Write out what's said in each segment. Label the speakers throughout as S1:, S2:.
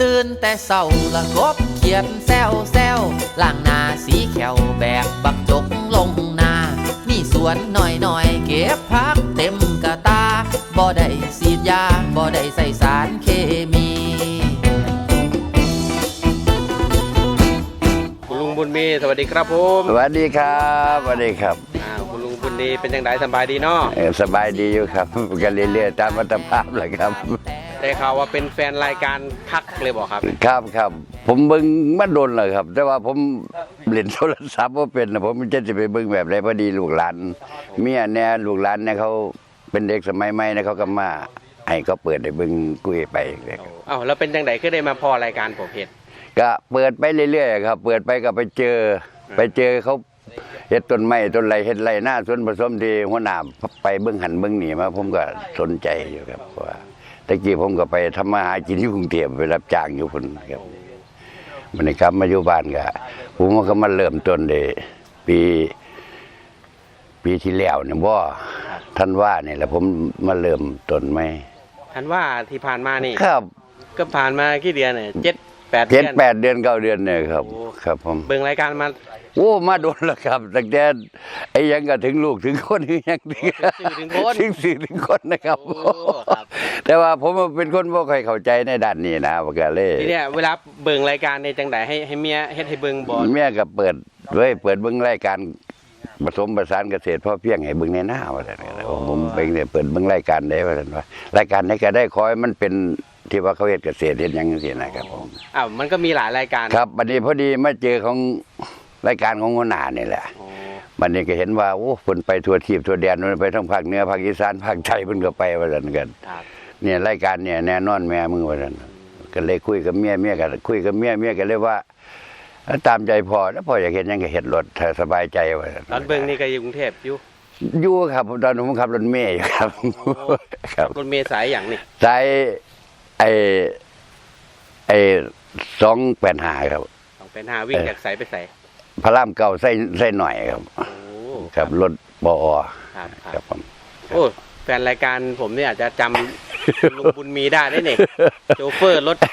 S1: ตื่นแต่เศร้าละกบเขียนแซวแซวล่างหนาสีแขวแบกบักจกลงนา มีสวนหน่อยหน่อยๆเก็บพักเต็มกะตา บ่ได้สีดยา บ่ได้ใส่สารเคมี
S2: คุณลุงบุญมี สวัสดีครับผม
S3: สวัสดีครับสวัสดีครับ
S2: อ่าคุณลุงบุญมีเป็นยังไงสบายดีเนาะ
S3: เอ่อสบายดีอยู่ครับ กันเรื่อยๆตามวัตภาพแหละครับ
S2: ได้ข่าวว่าเป็นแฟนรายการพักเลยบอกครับ
S3: ครับครับ ผมเบิ่งมาโดนเลยครับ แต่ว่าผมเล่นโทรศัพท์ว่าเป็นนะผมจะจะไปเบิ่งแบบไรพอดีลูกหลานเมียเนี่ยลูกหลานเนี่ยเขาเป็นเด็กสมัยใหม่นะเขาก็มาให้เขาเปิดให้เบิ่งกุยไปเลยครับ
S2: เอ้าแล้วเป็นยังไงก็ได้มาพอรายการผมเห็น
S3: ก็เปิดไปเรื่อยๆครับ เปิดไปก็ไปเจอ ไปเจอเขาเฮ็ดต้นไม้ต้นไรเฮ็ดไรหน้าสวนผสมที่หัวหน้าไปเบิ่งหันเบิ่งนี่มาผมก็สนใจอยู่ครับเพราะว่า ตะกี้ผมก็ไปทำมาหากินที่กรุงเทพไปรับจ้างอยู่พุ่นครับมันนี้กลับมาอยู่บ้านก็ผมก็มาเริ่มต้นเดปี ปีที่แล้วเนี่ยบ่ท่านว่านี่แหละผมมาเริ่มต้นไหม
S2: ท่านว่าที่ผ่านมานี่
S3: ครับ
S2: ก็ผ่านมากี่เดือนเนี่ยเจ็ดแปด
S3: เจ็ด
S2: เดือน
S3: แปดเดือนเก้าเดือนเนี่ยครับ
S2: โอ้
S3: ครับผม
S2: เบิ่งรายการมา
S3: โอ้มาโดนแล้วครับตั้งแต่ไอ้ยังก็ถึงลูกถึงคนถึงยังถึง
S2: สื่อถึงคน
S3: ถึงสื่อถึงคนนะครับ
S2: โอ้ครับ
S3: แต่ว่าผมเป็นคนบ่ค่อยเข้าใจในด้านนี้นะว่าก็เลย
S2: ทีเนี้ยเวลาเบิ่งรายการในจังไดให้ให้เมียเฮ็ดให้เบิ่งบ่
S3: แม่ก็เปิดเว้ยเปิดเบิ่งรายการผสมประสานเกษตรพ่อเพียงให้เบิ่งในหน้าว่าซั่นครับผมเป็นเนี่ยเปิดเบิ่งรายการได้ว่าซั่นว่ารายการไหนก็ได้ขอให้มันเป็นที่ว่าเขาเฮ็ดเกษตรเฮ็ดหยังจังซี่นะครับผม
S2: อ้าวมันก็มีหลายรายการ
S3: ครับบัดนี้พอดีมาเจอของ รายการของหัวหน้านี่แหละ
S2: อ๋อ
S3: มันนี่ก็เห็นว่าโอ้เพิ่นไปทั่วทีบทั่วแดนมันไปทั้งภาคเหนือภาคอีสานภาคไทยเพิ่นก็ไปว่าซั่นกัน
S2: ครับ
S3: เนี่ยรายการเนี่ยแน่นอนแม่มึงว่าซั่นก็เลยคุยกับเมียเมียก็คุยกับเมียเมียก็เลยว่าตามใจพ่อแล้วพ่ออยากเห็นหยังก็เฮ็ดรถถ้าสบายใจว่าซั่น
S2: ตอนเบิ่งนี่ก็อยู่กรุงเทพอยู่
S3: อยู่ครับตอนผมขับรถเมย์อยู่ครับครับ
S2: รถเมล์สายอย่างนี่
S3: สายไอ้ไอ้285ครับ
S2: ต้องเป็นหาวิ่งจากสายไปสาย
S3: พระรามเก่าใส่ใส่หน่อยครับ
S2: โอ้
S3: ครับรถบอ
S2: ครับค
S3: ค
S2: รั
S3: รั
S2: บบ
S3: ผม
S2: โอ้แฟนรายการผมเนี่ยอาจจะจำลุงบุญมีได้ได้เนี่ยโชเฟอร์รถเอ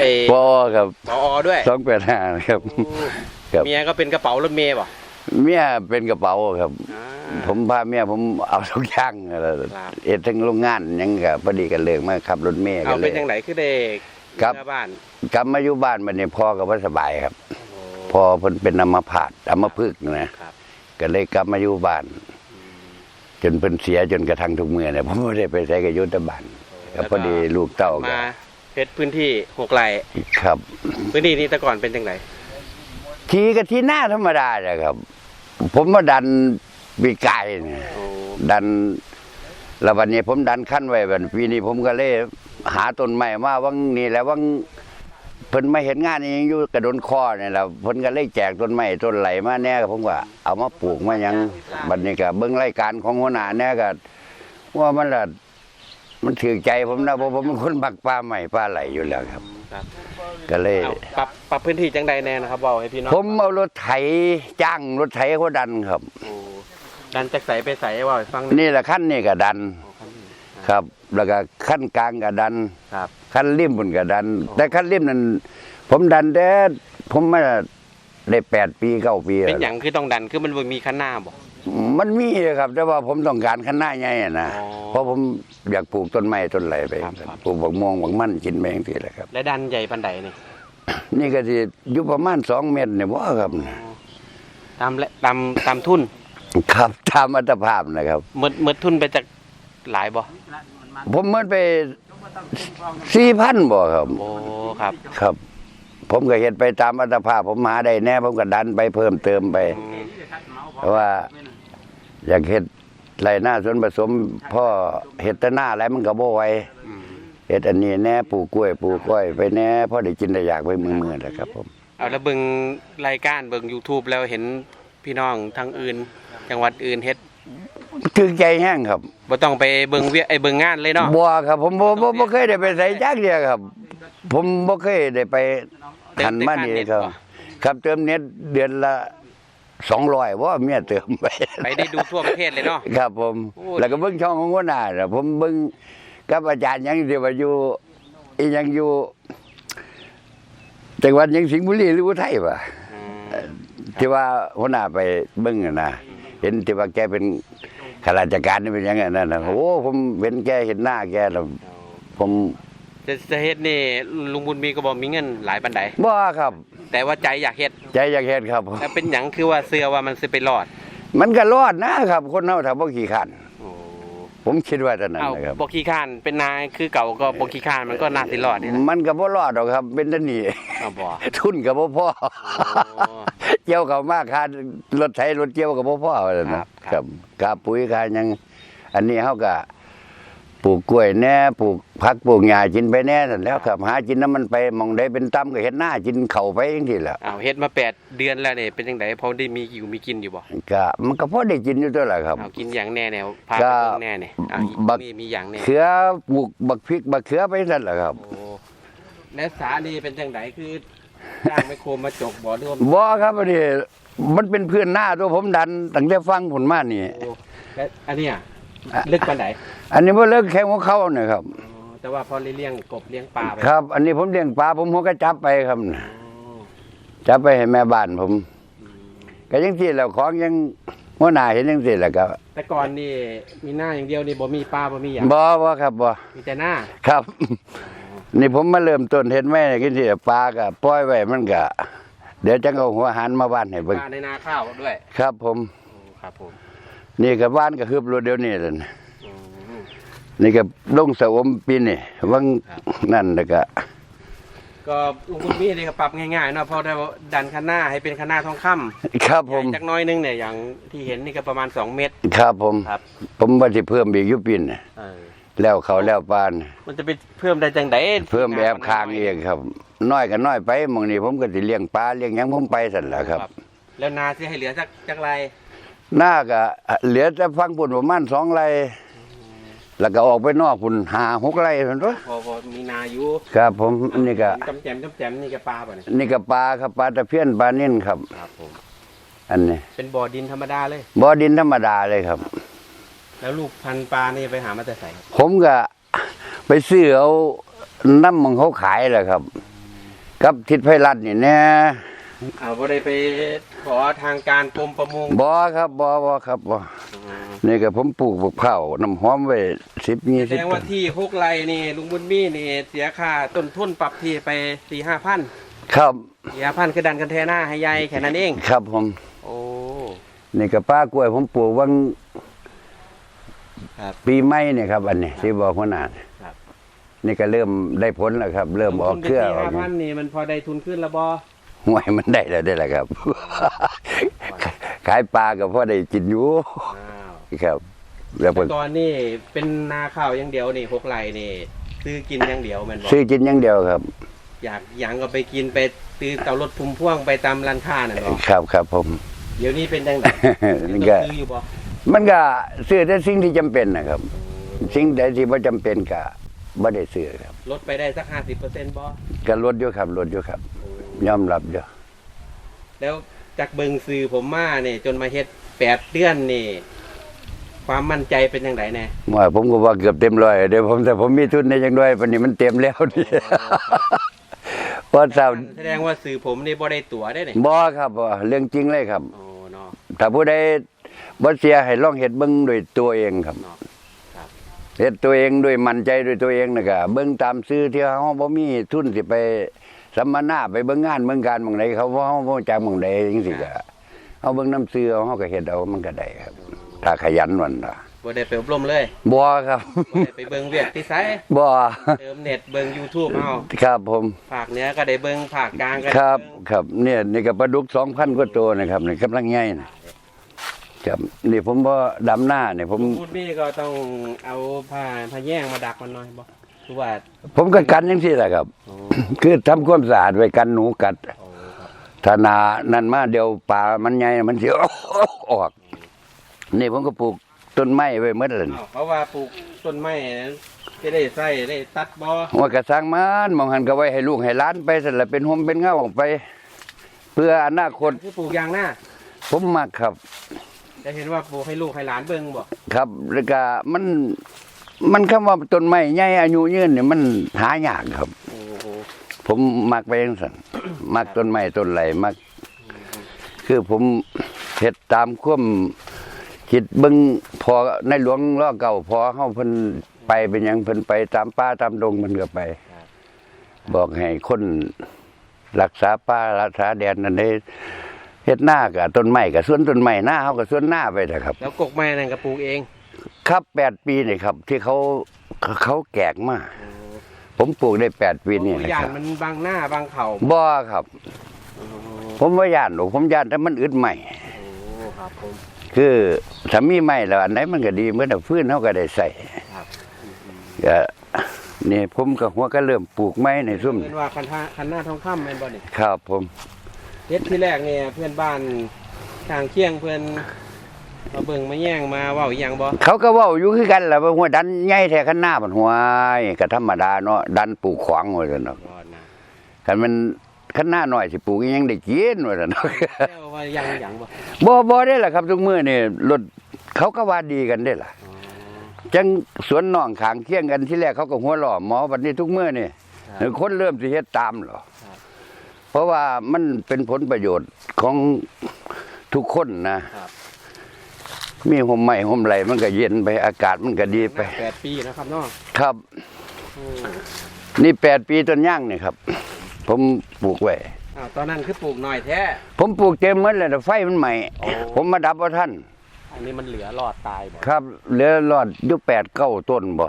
S2: เอ
S3: ปอครับ
S2: ปอด้วย
S3: สองแปดห้าครับ
S2: โอ้
S3: ครับ
S2: เมียก็เป็นกระเป๋ารถเมย์ป่ะ
S3: เมียเป็นกระเป๋าครับ
S2: อ่า
S3: ผมพาเมียผมเอาทุกอย่างอะไร
S2: ครับ
S3: เอ็ดทั้งโรงงานหยังกับพอดีกันเลิกมาขับรถเมย์กั
S2: เอา
S3: นเล
S2: เป็น
S3: ย
S2: ยังไงคือเด็ก
S3: ครับ
S2: หน้าบ้าน
S3: กลับมาอยู่บ้านมันนี่พ่อก็บ่สบายครับ
S2: โอ้
S3: พ่อเพิ่นเป็นอัมพาตอัมพฤกษ์นะครับก็เลยกลับมาอยู่บ้าน จนเพิ่นเสียจนกระทั่งทุกเมื่อเนี่ยผมไม่ได้ไปใช้กับอยุทธบ้านก็พอดีลูกเต้าก็
S2: มาเพชรพื้นที่หกไร่
S3: ครับ
S2: พื้นที่นี้แต่ก่อนเป็นยังไง
S3: ขี่กับที่หน้าธรรมดาเลยครับ ผมมาดันปีกายเนี่ย
S2: โอ้
S3: ดันแล้ววันนี้ผมดันขั้นไว้บัดปีนี้ผมก็เลยหาต้นไม้มาวังนี่แหละวังเพิ่นมาเห็นงานนี้อยู่กระโดนคอเนี่ยแหละเพิ่นก็เลยแจกต้นไม้ต้นไหลมาแน่ก็ผมก็เอามาปลูกมาหยังบัดนี้ก็เบิ่งรายการของหัวหน้าแน่ก็ว่ามันละมันถือใจผมนะเพราะผมเป็นคนมักปลาใหม่ปลาไหลอยู่แล้วครับ
S2: ครับ
S3: ก็เลย
S2: เอาปรับปรับพื้นที่จังใดแน่นะครับบอกให้พี่น้อง
S3: ผมเอารถไถจ้างรถไถเขาดันครับ
S2: โอ้ดันจากใสไปใสว่าให้ฟังหน่อย
S3: นี่แหละขั้นนี่ก็ดัน
S2: โอ้ครับ
S3: ครับ แล้วก็ขั้นกลางก็ดัน
S2: ครับ
S3: ขั้นริมบนก็ดัน แต่ขั้นริมนั้นผมดันแต่ผมไม่ได้แปดปีเก้าปี
S2: เป็นอ
S3: แล้ว
S2: ย่างคือต้องดันคือมันบ่มีข้างหน้าบอก
S3: มันมีครับ แต่ว่าผมต้องการขั้นหน้าใหญ่อะนะ
S2: อ๋อ
S3: เพราะผมอยากปลูกต้นไม้ต้นไรไป
S2: ครับครับ
S3: ปลูกบักม่วงบักมันกินไปอย่างที่แหละครับ
S2: และดันใหญ่ปันใดนี่
S3: นี่ก็สิอยู่ประมาณสองเมตรเนี่ยว่าครับ
S2: ตามและตามตามทุน
S3: ครับตามอัตภาพนะครับ
S2: เมื่อเมื่อทุนไปจากหลายบ่
S3: ผมเมื่อไป สี่พันบ่ครับ
S2: โอ้ครับ
S3: ครับ ผมก็เห็นไปตามอัตภาพ ผมหาได้แน่ ผมก็ดันไปเพิ่มเติมไป
S2: อืม
S3: เพราะว่า อยากเห็ดไรหน้าสวนผสมพ่อเห็ดแต่หน้าอะไรมันก็บ่ไหว
S2: อืม
S3: เห็ดอันนี้แน่ปลูกกล้วยปลูกก้อยไปแน่พ่อได้กินได้อยากไปมือมือๆนะครับ ผม
S2: เอาแล้วเบิ่งรายการเบิ่ง YouTube แล้วเห็นพี่น้องทางอื่น จังหวัดอื่นเฮ็ด
S3: ถึงใจแห้งครับ
S2: บ่ต้องไปเบิ่งเวียไอ้เบิ่งงานเลยเนาะ
S3: บัวครับ ผมบ่บ่บ่เคยได้ไปใส่จักเดียวครับ ผมบ่เคยได้ไปหันมานี่ครับ ครับเติมเน็ตเดือนละสองร้อยว่าเมียเติมไป
S2: ไปได้ดูทั่วประเทศเลยเนาะ
S3: ครับผม
S2: โอ้
S3: แล้วก็เบิ่งช่องของหัวหน้าน่ะผมเบิ่งกับอาจารย์ยังที่ว่าอยู่อีหยังอยู่จังหวัดหยังสิงห์บุรีหรืออุทัยป่ะ
S2: อืม
S3: ที่ว่าหัวหน้าไปเบิ่งอะนะเห็นที่ว่าแกเป็น ข้าราชการนี่เป็นยังไงนั่นนะโอ้ผมเห็นแกเห็นหน้าแกแล้วผม
S2: จะจะเฮ็ดนี่ลุงบุญมีก็บอกมีเงินหลายปันใด
S3: บ่ครับ
S2: แต่ว่าใจอยากเฮ็ด
S3: ใจอยากเฮ็ดครับ
S2: แล้วเป็นหยังคือว่าเสื้อว่ามันสิไปรอด
S3: มันก็รอดนะครับ คนเฮาถ้าบ่ขี้ขัน
S2: โอ้
S3: ผมคิดว่าเท่านั้น
S2: เอา
S3: นะครับ
S2: บกขี้ข้านเป็นนายคือเก่าก็บกขี้ข้านมันก็น่าสิรอดนี่แหละ
S3: มันก็บ่รอดหรอกครับ เป็นตันนี่
S2: เอาบ่
S3: ทุนก็บ่พอ
S2: โอ้
S3: เกี่ยวกับมากค่ารถไถรถเกี่ยวก็บ่พอว่าซั่น
S2: ครั
S3: นะ
S2: บ
S3: ครับกาปุ๋ยกาหยัง อันนี้เฮาก็ ปลูกกล้วยแหน่ปลูกผักปลูกหญ้ากินไปแหน่ซั่นแล้วครับหากินน้ำมันไปหมองใดเป็นตำก็เฮ็ดหน้ากินเข้าวไปจังซี่แหละ
S2: เอาเฮ็ดมาแปดเดือนแล้วเนี่ยเป็นจังไดพอได้มีอยู่มีกินอยู่บ่
S3: ก็มันก็พอได้กินอยู่ตัวล่ะครับ
S2: เอากินอย่างแน่แนวพา
S3: ก็
S2: ไปเบิ่งแน่เนี่ยเอาอีก
S3: บัก
S2: มีมีอย่างแน่
S3: เขือปลูกบักพริกบักเขือไปซั่นล่ะครับ
S2: โอ้และสานี่เป็นจังไดคือจ้างไมโครมาจกบ่หรือว่า
S3: บ่ครับอันนี้มันเป็นเพื่อนหน้าตัวผมดันตั้งแต่ฟังผลมานี่
S2: โอ้และอันเนี้ย ลึกปานใด
S3: อันนี้บ่เลิกแค่หัวเข้าเนี่ยครับ
S2: อ๋อแต่ว่าพอเลี้ยงกบเลี้ยงปลาไป
S3: ครับ อันนี้ผมเลี้ยงปลาผมหัวก็จับไปครับ
S2: อ๋อ
S3: จับไปให้แม่บ้านผม
S2: อืม
S3: ก็ยังสิแล้วของยังหัวหน้าเห็นยังสิแล้วก็
S2: แต่ก่อนนี่มีหน้าอย่างเดียวนี่บ่มีปลาบ่มีหยัง
S3: บ่บ่ครับบ่
S2: มีแต่หน้า
S3: ครับ นี่ผมมาเริ่มต้นเฮ็ดแม่กินสิปลาก็ปล่อยไว้มันก็เดี๋ยวจังเอาหัวหันมาบ้านให้
S2: ป
S3: เบิ่ง
S2: ลาในนาข้าวด้วย
S3: ครับผม
S2: โอ้ครับผม
S3: นี่ก็บ้านก็ฮึบรถเดี๋ยวนี้แหละ
S2: อืม
S3: นี่ก็ลงสะอมปีนี่วัง
S2: ครับ
S3: นั่นแล้วก็
S2: ก็ลุงบุญมีนี่ก็ปรับง่ายๆเนาะเพราะได้ดันคันหน้าให้เป็นคันหน้าทองคำ
S3: ครับผม
S2: ใหญ่จักหน้อยนึงเนี่ยอย่างที่เห็นนี่ก็ประมาณ2เมตร
S3: ครับผม
S2: ครับ
S3: ผมว่าสิเพิ่มอีกอยู่ปีนน่ะ
S2: เออ
S3: แล้วเขาแล้วปาน
S2: มันจะไปเพิ่มได้จังได
S3: เพิ่มแอบคางเองครับ น้อยก็น้อยไปหมองนี้ผมก็สิเลี้ยงปลาเลี้ยงหยังผมไปสั่นแหละครับ
S2: แล้วนาสิให้เหลือสักจักไร
S3: หน้าก็เหลือแต่ฟังปุ่นประมาณสองไร่แล้วก็ออกไปนอกปุ่นหาหกไร่เพิ่นตัว
S2: พอพอมีนาอยู่
S3: ครับ ผมนี่ก็
S2: จำแจมจำแจมนี่ก็ปลาป่ะเนี่ย
S3: นี่ก็ปลาครับปลาตะเพียนปลานิ่นครับ
S2: ครับผม
S3: อันนี้
S2: เป็นบ่อดินธรรมดาเลย
S3: บ่อดินธรรมดาเลยครับ
S2: แล้วลูกพันธุ์ปลานี่ไปหามาแต่ใส่
S3: ผมก็ไปซื้อเอาน้ำมันเขาขายแหละครับ กับทิศไพรัตน์นี่แน่
S2: เอาบ่ได้ไปขอทางการกรมประมง
S3: บ่ครับบ่บ่ครับบ่
S2: อืม
S3: นี่ก็ผมปลูกบักเผาวน้ำหอมไว้สิบยี่
S2: แส
S3: สิบ
S2: ดงว่าที่หกไรนี่ลุงบุญมีนี่เสียค่าต้นทุนปรับที่ไปสี่ห้าพัน
S3: ครับ
S2: สี่ห้าพันคือดันกันแทหน้าให้ใหญ่แค่นั้นเอง
S3: ครับผม
S2: โอ้
S3: นี่ก็ป้ากล้วยผมปลูกวัง
S2: ครับ
S3: ปีใหม่เนี่ยครับ อันนี้ที่บอกหัวหน้า
S2: ครับ
S3: นี่ก็เริ่มได้ผลแล้วครับ เริ่มออกเครือ
S2: สี่
S3: ออ
S2: ห้ากพันนี่มันพอได้ทุนขึ้นแล้วบอ
S3: ห่วยมันได้แล้วได้แล้วครับ ขายปลาก็พอได้กินอยู่
S2: อ้าว
S3: ครับ แล้ว
S2: แต่
S3: ก็
S2: ก่อนนี่เป็นนาข้าวอย่างเดียวนี่หกไรนี่ ซื้อกินอย่างเดียวแมันบอก
S3: ซื้อกินอย่างเดียวครับ
S2: อยากหยังก็ไปกินไปซื้อเตารถพุ่มพ่วงไปตามร้านค้านั่นบอก
S3: ครับครับผม
S2: เดี๋ยวนี้เป็นจังไง
S3: นี่
S2: ยัง
S3: ก็
S2: ต้องซื้ออยู่บ่
S3: มันก็ซื้อแต่สิ่งที่จำเป็นนะครับ สิ่งใดที่บ่จำเป็นก็บ่ได้ซื้อครับ
S2: ลดไปได้สักห้าสิบเปอร์เซ็นต์บ่
S3: ก็ลดอยู่ครับลดอยู่ครับ ยอมรับอยู่
S2: แล้วจากเบิงซื้อผมมาเนี่ยจนมาเฮ็ดแปดเดือนนี่ ความมั่นใจเป็นยังไงแน่
S3: ว่าผมก็ว่าเกือบเต็มร้อยเดี๋ยวผมแต่ผมมีทุนในจังด้วยปานนี้มันเต็มแล้วนี่พอเช้า
S2: แสดงว่าซื้อผมนี่บ่ได้ตั๋วได้เนี่ย
S3: บ่ครับบ่เรื่องจริงเลยครับ
S2: โอ้เนาะ
S3: ถ้าผู้ใดบ่เสียให้ลองเฮ็ดเบิ่งด้วยตัวเองครับ
S2: เนาะ
S3: เฮ็ดตัวเองด้วยมั่นใจด้วยตัวเองน่ะก็เบิ่งตามซื้อที่เฮาบ่มีทุนสิไป สัมมนาไปเบิ่งงานเบิ่งการหม่องใดเขาบ่เฮาบ่จักหม่องใดจังซี่ก็เฮาเบิ่งน้ำซื้อเอาเฮาก็เฮ็ดเอามันก็ได้ครับ ถ้าขยันวันน่ะ
S2: บ่ได้ไปอบรมเลย
S3: บ่ครับ
S2: บ่ได้ไปเบิงเวียกที่ไส
S3: บ่
S2: เติมเน็ตเบิง YouTube เอา
S3: ครับผม
S2: ภาคเหนือก็ได้เบิงภาคกลางก็ได้
S3: ครับ
S2: เบิ่ง
S3: ครับเนี่ยนี่ก็ปลาดุก2,000กว่าตัวนะครับนี่กำลังใหญ่นะครับนี่ผมบ่ดำหน้านี่ผม
S2: พูดนี่ก็ต้องเอาผ้าผ้าแย่งมาดักมันหน่อยบ่ คือว่า
S3: ผมก็กันจังซี่แหละครับ
S2: โอ้
S3: คือทำความสะอาดไว้กันหนูกัด
S2: โอ้ครับ
S3: ถ้าหนานั่นมาเดี๋ยวป่ามันใหญ่มันสิออก นี่ผมก็ปลูกต้นไม้ไว้หมดเลย
S2: อ้าวเพราะว่าปลูกต้นไม้นั้นจะได้ใส่ได้ตัดบ่
S3: ว่ากระสังมันมองหันก็ไว้ให้ลูกให้หล้านไปสั่นละเป็นหมเป็นเงาออกไป เพื่ออนาคต
S2: คือปลูกยางหน้า
S3: ผมมักครับ
S2: จะเห็นว่าปลูกให้ลูกให้หลานเบิ่งบ่
S3: ครับแล้วก็มัน มันคำว่าต้นไม้ใหญ่อายุยืนเนี่ยมันหายากครับ
S2: โอ้โห
S3: ผมมักไปจังซั่นมักต้นไม้ต้นไหลมัก คือผมเฮ็ดตามความคิดเบิ่งพอในหลวงล้อเก่าพอเฮาเพิ่นไปเป็นหยังเพิ่นไปตามป่าตามดงมันก็ไป บอกให้คนรักษาป่ารักษาแดนนั่นได้เฮ็ดหน้ากับต้นไม้กับสวนต้นไม้หน้าเฮากับสวนหน้าไปนะครับ
S2: แล้วกกไม้นั่นก็ปลูกเอง
S3: ครับแปดปีนี่ครับ ที่เขาเขาแกกมาผมปลูกได้แปดปีนี่นะ
S2: ย่า
S3: คนรับ
S2: มันบางหน้าบางเข่า
S3: บ่ครับ ผมว่าย่านหรอกผมย่านแต่มันอึดใหม่
S2: โอ้ครับผม
S3: คือถ้ามีใหม่แล้วอันไหนมันก็ดีเมื่อฟื้นเขาก็ได้ใส่
S2: ครับ
S3: ก็นี่ผมกับหัวก็เริ่มปลูกไม้ในซุ่ม
S2: เป็นว่าคันท่าคันหน้าทองคำแม่นบ่นี่
S3: ครับผม
S2: เฮ็ดที่แรกเนี่ยเพื่อนบ้านทางเคียงเพื่อน มาเบิ่งมาแย่งมาเว้าอีหยังบ่
S3: เขาก็เว่าอยู่คือกันแหละว่าหัวดันใหญ่แท้ขันหน้ามันหัวายก็ธรรมดาเนาะดันปลูกขวางไว้ซั่นเนาะ
S2: ก่อนนะ
S3: คันมันขันหน้าหน่อยสิปลูกอีหยังได้กินว่าซั่นเนาะ
S2: แล้วว่ายังหยังบ่
S3: บ่บ่ได้ล่ะครับทุกมื้อนี่รถเขาก็ว่าดีกันได้ล่ะ
S2: อ๋อ
S3: จังสวนน้องขางเคียงกันที่แรกเขาก็หัวหล่อหมอบัดนี้ทุกมื้อนี่
S2: ครับ
S3: คนเริ่มสิเฮ็ดตามเหรอ
S2: ครับ
S3: เพราะว่ามันเป็นผลประโยชน์ของทุกคนนะ
S2: ครับ
S3: มีห่มใหม่ห่มไหลมันก็เย็นไปอากาศมันก็ดีไป
S2: แปดปีนะครับเนาะ
S3: ครับ
S2: อืม
S3: นี่แปดปีต้นย่างนี่ครับ ผมปลูกไว้
S2: อ้าวตอนนั้นคือปลูกหน่อยแท้
S3: ผมปลูกเต็มหมดเลยแต่ไฟมันใหม่
S2: โอ้
S3: ผมมาดับว่าท่าน
S2: อันนี้มันเหลือรอดตายบ่
S3: ครับ เหลือรอดอยู่แปดเก้าต้นบ่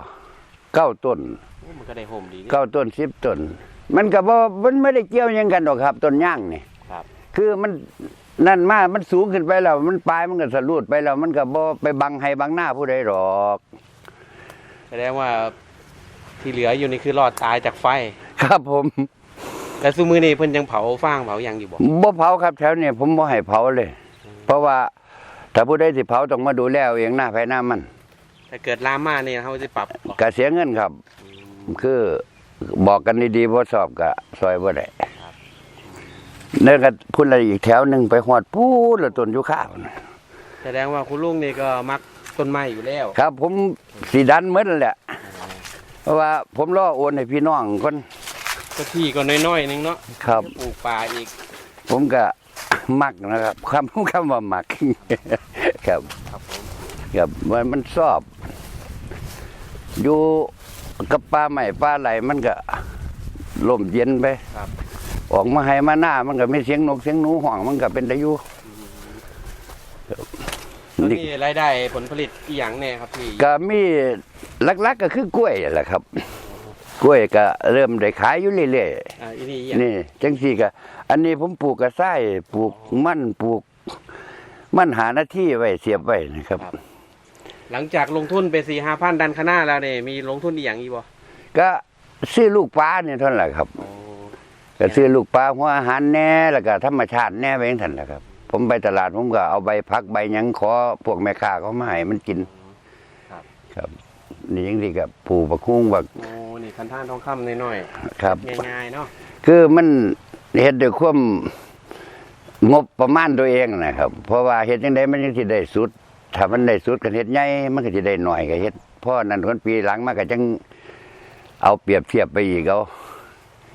S3: เก้าต้น
S2: โอ้มันก็ได้ห่มดีนี่
S3: เก้าต้นสิบต้น มันก็บ่มันไม่ได้เกี่ยวหยังกันหรอกครับ ต้นย่างนี่
S2: ครับ
S3: คือมัน นั่นมา มันสูงขึ้นไปแล้ว มันปลายมันก็สะลุดไปแล้ว มันก็บ่ไปบังให้บังหน้าผู้ใดหรอก
S2: แสดงว่าที่เหลืออยู่นี่คือรอดตายจากไฟ
S3: ครับผม
S2: แต่ซุมือนี่เพิ่นยังเผาฟางเผาหยังอยู่บ่
S3: บ่เผาครับแถวนี้ผมบ่ให้เผาเลย เพราะว่าถ้าผู้ใดสิเผาต้องมาดูแลเอาเองหน้าภายหน้ามัน
S2: ถ้าเกิดลามมาเนี่ยเขาจะปรับบ่
S3: ก็เสียเงินครับ คือบอกกันดีๆบ่สอบก็ซอยบ่ได้ นั่นก็พูดอะไรอีกแถวหนึงไปฮอดพูดแล้วต้นยูคาพุ่นน่ะ
S2: แสดงว่าคุณลุงนี่ก็มักต้นไม้อยู่แล้ว
S3: ครับ ผมสิดันหมดนั่นแหละ เพราะว่าผมรอโอนให้พี่น้องคน
S2: ก็ที่ก็น้อยๆนึงเนาะ
S3: ครับ
S2: ปลูกป่าอีก
S3: ผมก็มักนะครับคำคำว่ามัก ครับ
S2: ครับผม
S3: ครับมันมันชอบ อยู่กับปลาใหม่ปลาไหลมันก็ลมเย็นไป
S2: ครับ
S3: ออกมาให้มาหน้ามันก็ไม่เสียงนกเสียงหนูห่องมันก็เป็นตะยุ
S2: แล้ว
S3: นี่
S2: นี่รายได้ผลผลิตอีหยังแน่ครับพี่
S3: ก็มีหลักๆก็คือกล้วยแหละครับ กล้วยก็เริ่มได้ขายอยู่เรื่อย
S2: อ่าอีนี่อีหยัง
S3: ๆนี่จังสี่ก็อันนี้ผมปลูกกระไส้ปลูกมันปลูก มันหาหน้าที่ไว้เสียบไว้นะครับ
S2: หลังจากลงทุนไปสี่ห้าพันดันคณะแล้วเนี่ยมีลงทุนอีหยังอีกบ่
S3: ก็ซื้อลูกปลาเนี่ยเท่านั้นแหละครับ
S2: โอ้
S3: ก็ซื้อลูกปลาหัวอาหารแหน่แล้วก็ธรรมชาติแหน่ไปเองท่านแหละครับ ผมไปตลาดผมก็เอาใบพักใบหยังขอพวกแม่ค้าเขามาให้มันกินครับนี่ยังดีกับปลูกบักคุ้งบัก
S2: โอ้นี่คันท่านทองคำน้อย
S3: ครับ
S2: ๆง่ายๆเนาะ
S3: คือมันเฮ็ดด้วยความงบประมาณตัวเองนะครับ เพราะว่าเฮ็ดจังไดมันยังสิได้สุด ถ้ามันได้สุดกันเฮ็ดใหญ่มันก็สิได้หน่อยก็เฮ็ดเพราะนั้นคนปีหลังมาก็จังเอาเปรียบเทียบไปอีกเอา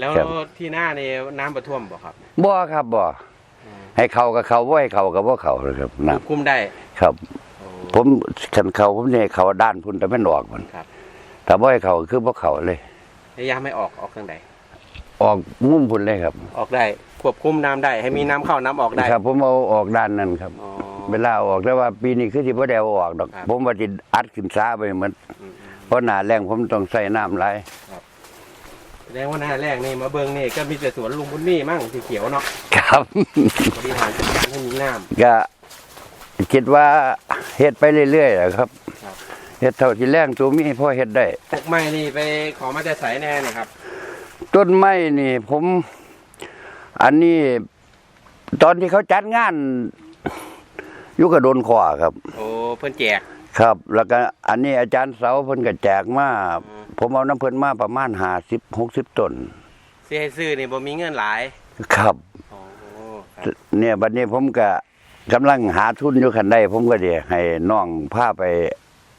S2: แล้ว
S3: ครับ
S2: ที่หน้านี่น้ำประท่วมบ่ครับ
S3: บ่ครับบ่ให้เขากับเขาบ่ให้เขากับบ่เขาเลยครับ
S2: คว
S3: นะ
S2: บคุมได้
S3: ครับ
S2: โอ้
S3: ผมคันเขาผมเนี่ยเขาด้านพุ่นแต่ไม่ออกมัน
S2: ครับ
S3: ถ้าบ่ให้เขาคือบ่เขาเลย
S2: พยายามไม่ออกออกทางใด
S3: ออกมุมพุ่นเลยครับ
S2: ออกได้ควบคุมน้ำได้ ให้มีน้ำเข้าน้ำออกได้
S3: ครับ ผมเอาออกด้านนั้นครับ
S2: อ๋อ
S3: เวลาเอาออกแต่ว่าปีนี้คือสิบ่ได้เอาออกดอก
S2: ครับ
S3: ผมว่าสิอัดขึ้นซาไปเหมือน
S2: อืม
S3: เพราะหน้าแรงผมต้องใส่น้ำหลาย
S2: แสดงว่าหน้าแรกนี่มาเบิงนี่ก็มีแต่สวนลุงบุญมีมั่งสีเขียวเนาะ
S3: ครับ
S2: บริหารจัดการให้มีน้
S3: ก็คิดว่าเฮ็ดไปเรื่อยๆแหละครับ
S2: ครับ
S3: เฮ็ดเท่าที่แรงตัวมีพอเฮ็ดได้ำ
S2: ปลูกไม้นี่ไปขอมาแต่ใสแน่เนี่ยครับ
S3: ต้นไม้นี่ผม อันนี้ ตอนที่เขาจัดงานอยู่กับโดนคอครับ
S2: โอ้เพิ่นแจก
S3: ครับ แล้วก็อันนี้อาจารย์เสาเพิ่นก็แจกมา
S2: อืม
S3: ผมเอาน้ำเพิ่นมาประมาณห้าสิบหกสิบต้น
S2: สิให้ซื้อนี่บ่มีเงินหลาย
S3: ครับ
S2: โอ้ครับ
S3: เนี่ยบัดนี้ผมก็กำลังหาทุนอยู่คันใดผมก็เดี๋ยวให้น้องพาไป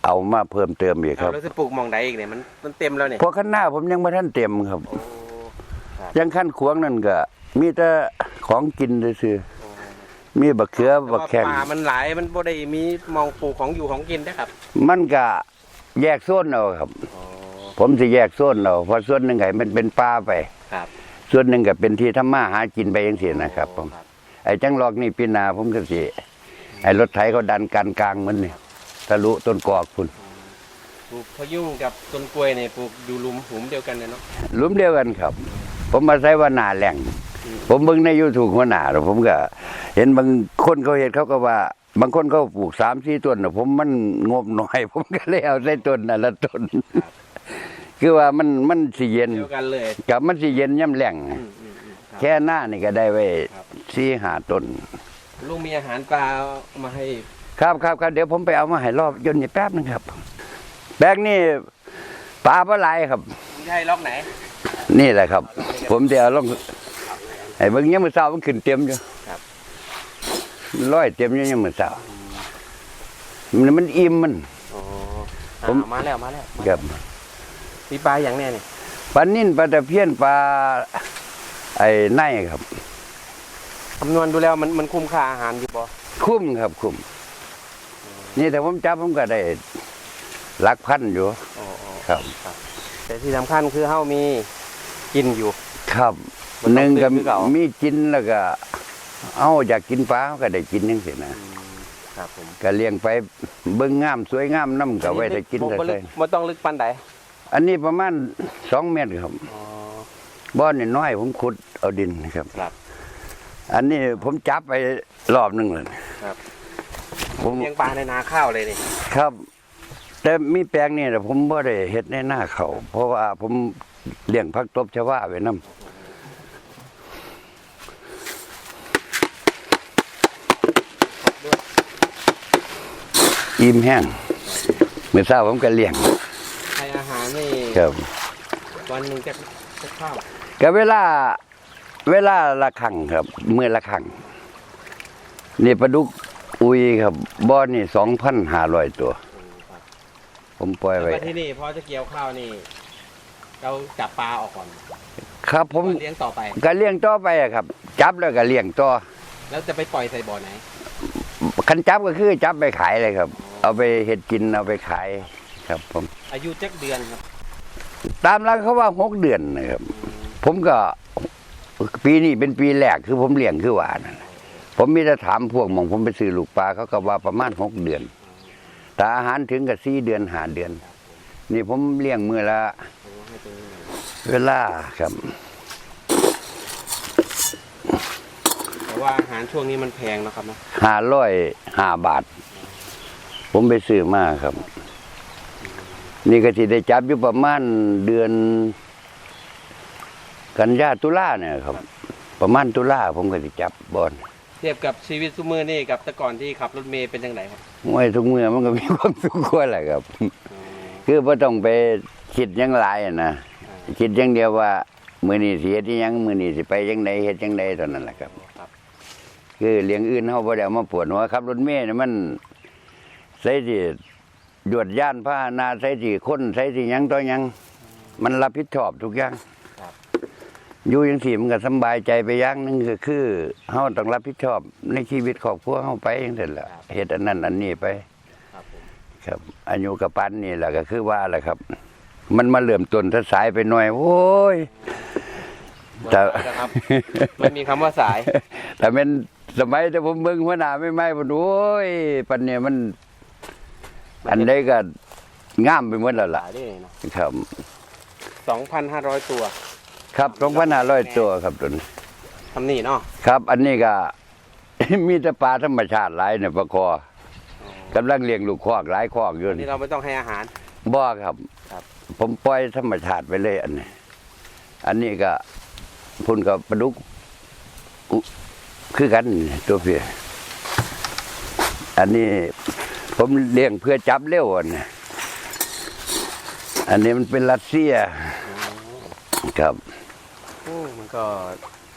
S3: เอามาเพิ่มเติมอีกค
S2: เอา
S3: รับ
S2: แล้วจะปลูกหมองใดอีกเนี่ยมันมันเต็มแล้วเนี่ย
S3: เพราะข้างหน้าผมยังไม่ทันเต็มครับ
S2: โอ้คครับ
S3: ยังขั้นขวางนั่นก็ มีแต่ของกินซื่อๆมีบักเขือ
S2: แต่
S3: บัก
S2: ว่า
S3: แข้ง
S2: ป่ามันหลายมันบ่ได้มีมองปลูกของอยู่ของกินนะครับ
S3: มันก็แยกโซนเอาครับ
S2: อ๋อ
S3: ผมสิแยกโซนเอาเพราะส่วนหนึ่งไงมันเป็นป่าไป
S2: ครับ
S3: ส่วนหนึ่งก็เป็นที่ทำมาหากินไปยังเสียนะครับ ผม
S2: ครับ
S3: ไอ้จังหลอกนี่ปีหนาผมก็สิไอ้รถไถเขาดันกันกลางมันนี่ทะลุต้นกอกคุณ
S2: ปลูกพะยุ่งกับต้นกล้วยเนี่ยปลูกอยู่หลุมหุมเดียวกันเลยเนาะ
S3: หลุมเดียวกันครับ ผมมาใช้ว่าหนาแหล่ง ผมเบิ่งในยูทูบหัวหน้าแล้วผมก็ เห็นบางคนเขาเห็นเขาก็ว่า บางคนเขาปลูกสามสี่ต้นน่ะผมมันงบน้อย ผมก็เลยเอาใส่ต้นน่ะละต้น คือว่ามันมันสิเย็น
S2: เดียวกันเลย
S3: กับมันสิเย็นย่ำแหล่ง
S2: อืมอืมอืมครับ
S3: แค่หน้านี่ก็ได้ไว้
S2: ครับ
S3: สี่หาต้น
S2: ลุงมีอาหารปลาเอามาให้
S3: ครับครับครับเดี๋ยวผมไปเอามาให้รอบยนต์นี่แป๊บนึงครับแบกนี่ปลาปลาไหลายครับ
S2: ใช่ล็อกไหน
S3: นี่แหละครับ ผมจะเอาลงไอ้เบิ่งยังมือเช้ามันขึ้นเต็มอยู่
S2: ครับ
S3: ร้อยเต็มอยู่ยังมือเช้ามันมันอิ่มมัน
S2: อ๋อ
S3: ผม
S2: อ่ามาแล้วมาแล้ว
S3: ครับ
S2: มีปลาอย่างแน่นี่
S3: ปลานิ่นปลาตะเพียนปลาไอ้ไนครับ
S2: คำนวณดูแล้วมันมันคุ้มค่าอาหารอยู่บ่
S3: คุ้มครับคุ้มนี่แต่ผมจับผมก็ได้หลักพันอยู่
S2: อ๋ออ๋อ
S3: ครับ
S2: แต่ที่สำคัญคือเฮามีกินอยู่
S3: ครับ
S2: มันต้อง
S3: หนึ่งก็
S2: ซื้อคือเก่ามี
S3: มีกินแล้วก็ เอาอยากกินปลาก็ได้กินยังสินะ
S2: ครับผม
S3: ก็เลี้ยงไปเบิ่งงามสวยงามน้ำก็ไว้ได้กิน
S2: บ่
S3: ได้
S2: บ่ลึ
S3: ใส่
S2: กบ่ต้องลึกปานใด
S3: อันนี้ประมาณสองเมตรครับ
S2: อ๋อ
S3: บ่อนนี่น้อยผมขุดเอาดินครับ
S2: ครับ
S3: อันนี้ผมจับไปรอบหนึงเลย
S2: ครับ
S3: ผม
S2: เลี้ยงปลาในนาข้าวเลยนี่
S3: ครับ แต่มีแปลงนี่แต่ผมบ่ได้เฮ็ดในหน้าเขาเพราะว่าผมเลี้ยงผักตบชวาไว้นํอิ่มแห้งเมื่อเช้าผมก็เลี้ยง
S2: ให้อาหารนี่
S3: ครับ
S2: วันหนึงจะจะข้าว
S3: ก็เวลา เวลาละครั้งครับ เมื่อละครั้งนี่ปลาดุกอุยครับบ่อนี่สองพันห้าร้อยตัว ผมปล่อย
S2: แล้ว
S3: ไว้
S2: ก็ที่นี่พอจะเกี่ยวข้าวนี่ เราจับปลาออกก่อน
S3: ครับ ผม
S2: เลี้ยงต่อไป
S3: ก็เลี้ยงต่อไปอะครับ จับแล้วก็เลี้ยงต่อ
S2: แล้วจะไปปล่อยใส่บ่อไหน
S3: คันจับก็คือจับไปขายเลยครับ เอาไปเห็ดกินเอาไปขายครับผม
S2: อายุจักเดือนครับ
S3: ตามหลักเขาว่าหกเดือนนะครับ ผมก็ปีนี้เป็นปีแรกคือผมเลี้ยงคือว่านั่นน่ะผมมีแต่ถามพวกหมองผมไปซื้อลูกปลาเขาก็ว่าประมาณหกเดือน แต่อาหารถึงกับสี่เดือนหาเดือน นี่ผมเลี้ยงมือละ
S2: ให้ตรงนี้หน่อย
S3: เวลาครับ
S2: แต่ว่าอาหารช่วงนี้มันแพงนะครับเนาะ
S3: ห้าร้อยห้าบาท ผมไปซื้อมาครับ นี่ก็สิได้จับอยู่ประมาณเดือน กันยาตุลาเนี่ยครับ ประมาณตุลาผมก็สิจับบอล
S2: เทียบกับชีวิตซุมือนี่กับแต่ก่อนที่ขับรถเมย์เป็นยังไงครับ
S3: มวยทุกเมื่อมันก็มีความสุขกว่าแหละครับ คือบ่ต้องไปคิดหยังหลายอะนะคิดอย่างเดียวว่ามื้อนี้สิเฮ็ดอิหยังมื้อนี้สิไปจังไดเฮ็ดจังไดเท่านั้นแหละครับ
S2: ครับ
S3: คือเลี้ยงอื่นเฮาบ่ได้เอามาปวดหัวครับ รถเมล์นี่มันใส่สิ ยวดย่านพาหนะใส่สิคนใส่สิหยังต่อหยัง มันรับผิดชอบทุกอย่าง
S2: ครับ
S3: อยู่จังซี่มันก็สำบายใจไปอย่างหนึงก็คือเฮาต้องรับผิดชอบในชีวิตครอบครัวเฮาไปจังซี่แหละเฮ็ดอันนั้นอันนี้ไป
S2: ครับผม
S3: ครับอายุกับปันนี่แหละก็คือว่าแหละครับ มันมาเริ่มต้นถ้าสายไปหน่อย โอ้ยแต่
S2: นะครับไม่มีคำว่าสาย
S3: แต่เป็นสมัยที่ผมเบิ่งหัวหน้าไม่ไม่ผมโอ้ยปันเนี่ยมัน อันใดก็งามไปหมดแล้วล่ะ
S2: สายได้เลยเนาะ
S3: ครับ
S2: สองพันห้าร้อยตัว
S3: ครับสองพันห้าร้อยตัวครับตัวนี้
S2: ทำนี่เนาะ
S3: ครับ อันนี้ก็ มีแต่ปลาธรรมชาติหลายเนี่ยปลาคอกำลังเลี้ยงลูกคอกหลายคอกอยู่
S2: นี่
S3: นี่
S2: เราไม่ต้องให้อาหาร
S3: บ่ครับ
S2: ครับ
S3: ผมปล่อยธรรมชาติไปเลยอันนี้ อันนี้ก็พุ่นกับปลาดุกอุคือกันนี่ตัวเพียอันนี้ ผมเลี้ยงเพื่อจับเร็วอันนี้อันนี้มันเป็นรัสเซียครับ
S2: โอ้มันก็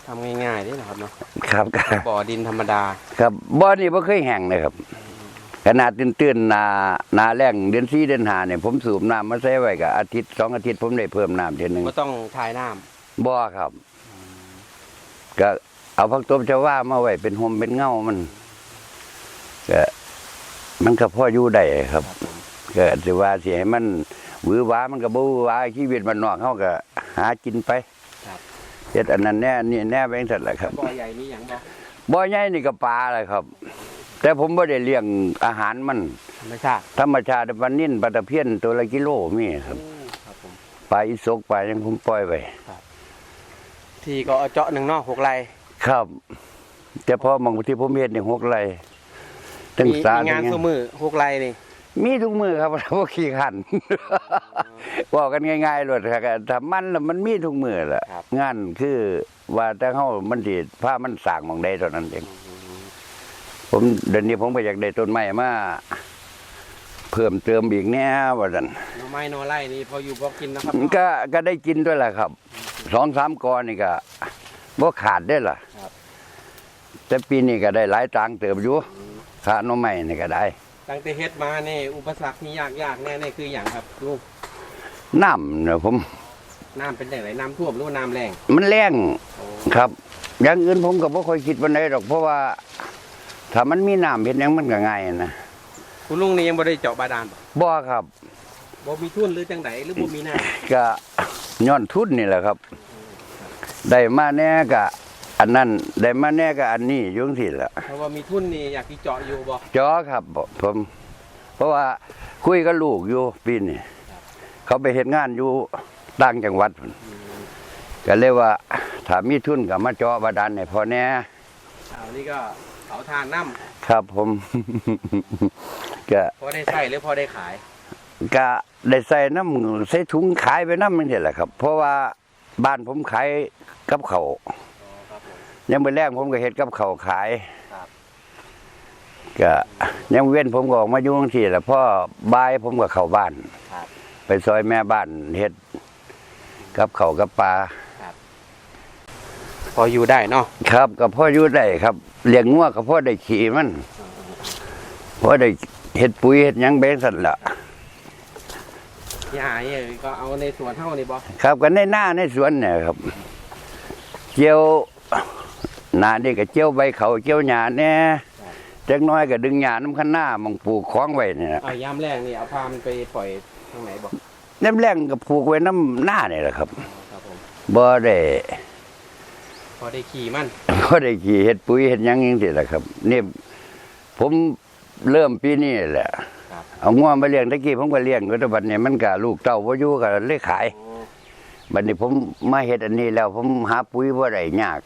S2: ทำง่ายๆนี่นะครับเนาะ
S3: ครับครับ
S2: บ่อดินธรรมดา
S3: ครับบ่อนี่บ่เคยแห้งเลยครับ ขนาดตื้นๆนานาแรงเดือนสี่เดือนห้าเนี่ยผมสูบน้ำมาใส่ไว้กับอาทิตย์สองอาทิตย์ผมได้เพิ่มน้ำเทีนึง
S2: ก็ต้องทายน้
S3: บ่อครับำก็เอาพักตบชาวามาไว้เป็นโฮมเป็นเงามันก็ มันก็พออยู่ได้ครับก็สิว่าสิให้มันหวือหวามันก็บ่หวือหวาชีวิตมันนอกเฮาก็หากินไป
S2: ครับ
S3: เฮ็ดอันนั้นแน่อันนี่แน่ไปจังซั่นแหละครับ
S2: บ่อใหญ่มีอย่างบ่
S3: บ่อใหญ่นี่ก็ปลาแหละครับ แต่ผมบ่ได้เลี้ยงอาหารมัน
S2: ธรรมชาติ
S3: ธรรมชาติปลานิ่นปลาตะเพียนตัวละกิโลมีครับ
S2: อืมครับผม
S3: ปลาอีสกปลายังผมปล่อยไว้
S2: ที่ก็เอาเจาะหนึ่งเนาะหกไร่
S3: ครับ แต่พอบางที่ผมเฮ็ดนี่หกไร่ ตั้ง
S2: มี
S3: สา
S2: มีงาน
S3: ทั้
S2: ทุกมือหกไร่นี่
S3: มีทุกมือครับพวกขี้ขันบอกกันง่ายๆเลยครับถ้ามันน่ะมันมีทุกมือแหละงานคือว่าแต่เฮามันสิผ้ามันสร้างหมองใดเท่านั้นเอง ผมเดี๋ยวนี้ผมก็อยากได้ต้นไม้มาเพิ่มเติมอีกแน่ว่าซั่น
S2: หน่อไม้หน่อไร่นี่พออยู่พอกินนะครับ
S3: ก็ก็ได้กินด้วยแหละครับสองสามกอนี่ก็บ่ขาดได้ล่ะ
S2: ครับ
S3: แต่ปีนี้ก็ได้หลายตังค์เติบอยู่ค่าหน่อไม้นี่ก็ได้
S2: ตั้งแต่เฮ็ดมานี่อุปสรรคที่ยากยากๆแน่นี่คืออย่างครับลูก
S3: น้ำเนี่ยผม
S2: น้ำเป็นอย่างไรน้ำท่วมหรือว่าน้ำแรง
S3: มันแรง
S2: โอ้
S3: ครับ อย่างอื่นผมก็บ่ค่อยคิดวันใดหรอก เพราะว่า ถ้ามันมีน้ำเห็นยังมันก็ง่ายนะ
S2: คุณลุงนี่ยังบ่ได้เจาะบาดาลบ่
S3: บ่ครับ
S2: บ่มีทุนหรือจังไดหรือบ่มีน้
S3: ก็ย้อนทุนนี่แหละครับ ได้มาแน่ก็ อันนั้นได้มาแน่ก็อันนี้อยุ่จังสิล่ะำ
S2: เพราะว่ามีทุนนี่อยากที่เจาะอยู่บ่
S3: จอครับบ่ผม เพราะว่าคุยกับลูกอยู่ปีนี้เขาไปเฮ็ดงานอยู่ต่างจังหวัดพุ่นก็เลยว่าถ้ามีทุนก็มาเจาะบาดาลให้พ่อแน่
S2: เอานี่ก็เผาทานน้
S3: ครับผมก็ำ
S2: พอได้ใช้หรือพอได้ขาย
S3: ก็ได้ใส่น้ำใส่ถุงขายไปน้ำมันนี่แหละครับ เพราะว่าบ้านผมขายกับเขาว
S2: อ๋อครับผม
S3: ยังไปแรกผมก็เฮ็ดกับเขาวขาย
S2: ครับ
S3: ก็ยังเว้นผมก็ออกมาอยู่จังซี่แหละพ่อบ่ายผมก็เข้าบ้าน
S2: ครับ
S3: ไปซอยแม่บ้านเฮ็ดกับเขาวกับปลา
S2: พออยู่ได้เนาะ
S3: ครับก็พ่ออยู่ได้ครับเลี้ยงงัวก็พ่อได้ขี่มันพ่อได้เฮ็ดปุ๋ยเฮ็ดหยังเบงสั่นละ
S2: ยาเนี่ยก็เอาในสวนเท่านี่บ่
S3: ครับก็ในหน้าในสวนเนี่ยครับเจียวห น้านี่ก็เจียวใบเขาเจียวหญ้าแหน่จักหน้อยก็ดึงหญ้าน้ำคันหน้ามังปลูกของไว้เนี่ย
S2: เอายามแรกนี่เอาพามันไปปล่อยทางไหนบ่
S3: น้ำแรงก็ปลูกไว้น้ำหน้านี่แหละครับ
S2: ครับผม
S3: บ่ได้
S2: พอได้ขี่มัน
S3: บ่ได้ขี่เฮ็ดปุ๋ยเฮ็ดหยังจังซี่แหละครับ นี่ผมเริ่มปีนี้แหละ
S2: ครับ
S3: เอางัวมาเลี้ยงตะกี้ผมก็เลี้ยงอยู่แต่บัดนี้มันก็ลูกเต้าบ่อยู่ก็เลยขาย
S2: โอ้
S3: บัดนี้ผมมาเฮ็ดอันนี้แล้ว ผมหาปุ๋ยบ่ได้ยาก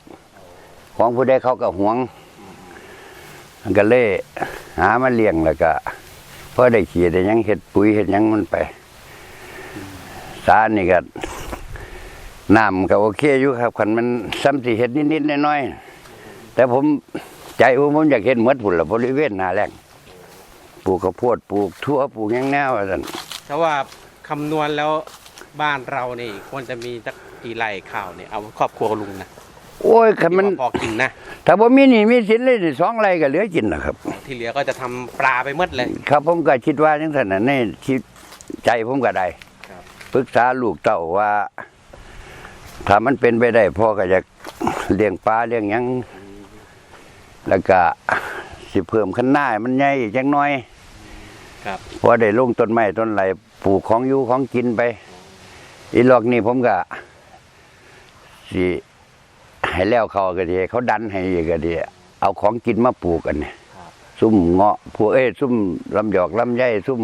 S3: ของผู้ใดเขาก็หวงมันก็เลยหามาเลี้ยงแล้วก็พอได้ขี่ได้หยังเฮ็ดปุ๋ยเฮ็ดหยังมันไป สานี่ก็น้ำก็โอเคอยู่ครับคันมันซ้ำสิเฮ็ดนิดๆน้อยๆแต่ผมใจผมผมอยากเฮ็ดหมดพุ่นละบริเวณหน้าแรงปลูกข้าวโพดปลูกทั่วปลูกหยังแนวว่าซั่น
S2: ถ้าว่าคำนวณแล้วบ้านเรานี่ควรจะมีสักกี่ไร่ข้าวเนี่ยเอาครอบครัวลุงนะ
S3: โอ้ยคันมัน
S2: ที่ว่าพอกินนะ
S3: ถ้าบ่มีหนี่มีสินเลยนี่สองไร่ก็เหลือกินนะครับ
S2: ที่เหลือก็จะทำปลาไปหมดเลย
S3: ครับผมก็คิดว่าจังซั่นน่ะในที่ใจผมก็ได้
S2: ครับ
S3: ปรึกษาลูกเต้าว่า ถ้ามันเป็นไปได้พ่อก็จะเลี้ยงปลาเลี้ยงหยัง แล้วก็สิเพิ่มขั้นหน้าให้มันใหญ่อีกจังน้อย
S2: ครับ
S3: พอได้ลงต้นไม้ต้นไรปลูกของอยู่ของกินไป อีหลอกนี่ผมก็สิ ให้แล้วเขาก็ดี เขาดันให้อีกก็ดี เอาของกินมาปลูกกันเนี่ย
S2: ครับ
S3: ซุ่มเงาะผู้เอ้ยซุ่มลำหยอกลำไยซุ่ม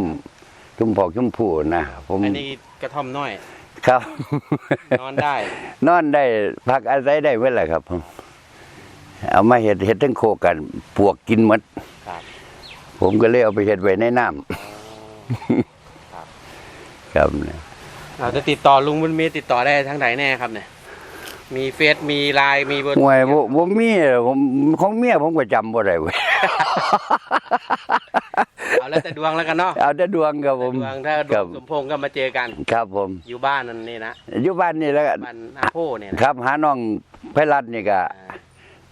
S3: ซุ่มพอกซุ่มผู้นะผม
S2: อันนี้กระท่อมน้อย
S3: ครับ
S2: นอนได้
S3: นอนได้พักอาศัยได้เมื่อไหร่ครับผมเอามาเห็ดเห็ดทั้งโคกันปวกกินหมด
S2: ครับ
S3: ผมก็เลยเอาไปเห็ดไว้ในน้ำ
S2: ครับ
S3: ครับเนี่ย
S2: เราจะติดต่อลุงบุญมีติดต่อได้ทางไหนแน่ครับเนี่ย มีเฟซมีไลน์มีเบอร์
S3: มวยผมผมมีผมของเมียผมก็จำบ่ได้เว้ย
S2: เอาแล้วแต่ดวงแล้วกันเนาะ
S3: เอาแต่ดวงครับผม
S2: ดวงถ้าด
S3: ควรั
S2: ง
S3: บ
S2: สมพงษ์ก็มาเจอกัน
S3: ครับผม
S2: อยู่บ้านนั่นนี่นะ
S3: อยู่บ้านนี่แล้วก็
S2: บ้านนาโพเนี่ยนะครับ
S3: หาน้องไพรัตน์นี่ก็
S2: อ่า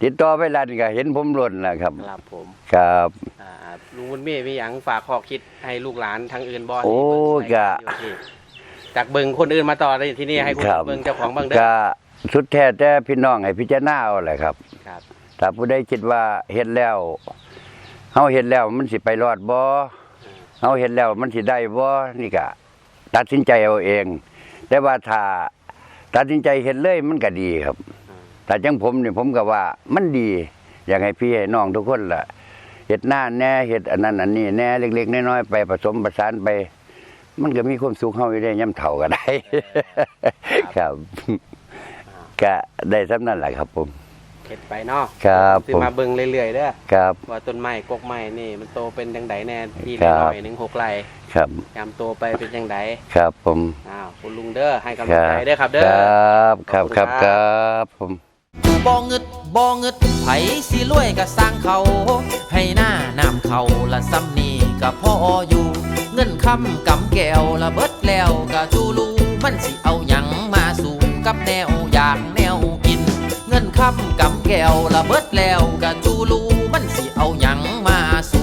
S3: ติดต่อไพรัตน์นี่ก็เห็นผมหล่นแหละครับ
S2: ครับผม
S3: ครับ
S2: อ่าลุงบุญมีมีอย่างฝากข้อคิดให้ลูกหลานทางอื่นบ่
S3: โอ้
S2: ที่เบิ่ง
S3: กะ
S2: อยู่ที่จากเบิ่งคนอื่นมาต่อเลยที่นี่ให้คุณ
S3: ครับ
S2: เบิ่งเจ้าของบ้างเด้อ
S3: ก็ สุดแท้แต่พี่น้องให้พิจารณาเอาแหละครับ
S2: ครับ
S3: ถ้าผู้ใดคิดว่าเฮ็ดแล้วเฮาเฮ็ดแล้วมันสิไปรอดบ่เฮาเฮ็ดแล้วมันสิได้บ่นี่ก็ตัดสินใจเอาเอง แต่ว่าถ้าตัดสินใจเฮ็ดเลยมันก็ดีครับ แต่จังผมนี่ผมก็ว่ามันดี อยากให้พี่ให้น้องทุกคนล่ะเฮ็ดหน้าแหน่เฮ็ดอันนั้นอันนี้แหน่เล็ก ๆน้อยๆไปผสมประสานไป มันก็มีความสุขเฮาอยู่ได้ย่ํเฒ่าก็ได้ ครับ ก็ได้สำนั้นแหละครับผม
S2: เฮ็ดไปเนาะ
S3: ครับ
S2: สิ
S3: ผม
S2: มาเบิ่งเรื่อยๆเด้อ
S3: ครับ
S2: ว่าต้นไม้กกไม้นี่ มันโตเป็นจังไดแน่ที่
S3: ครับ
S2: น้อยหนึ่งหกไร่
S3: ครับ
S2: ยามโตไปเป็นจังได
S3: ครับผม
S2: อ้าวคุณลุงเด้อให้กำ
S3: ค
S2: ลัง
S3: รั
S2: ใจ
S3: บ
S2: เด้อครับเด้อ
S3: ครับครับครับ
S2: ขอบคุณ
S3: ค
S2: ครั
S3: รับผม
S1: บ่เงึดบ่เงึดไผสิรวยก็สร้างเขา ให้หน้าน้ำเขาละซ้ำนี่ก็พออยู่ เงินคำกำแก้วละเบิดแล้วก็จูลูมันสิเอาหยังมาสู่กับแนว อยากแนวกิน เงินคำกับแก้วระเบิดแล้วกะจูลูมันสิเอาหยังมาส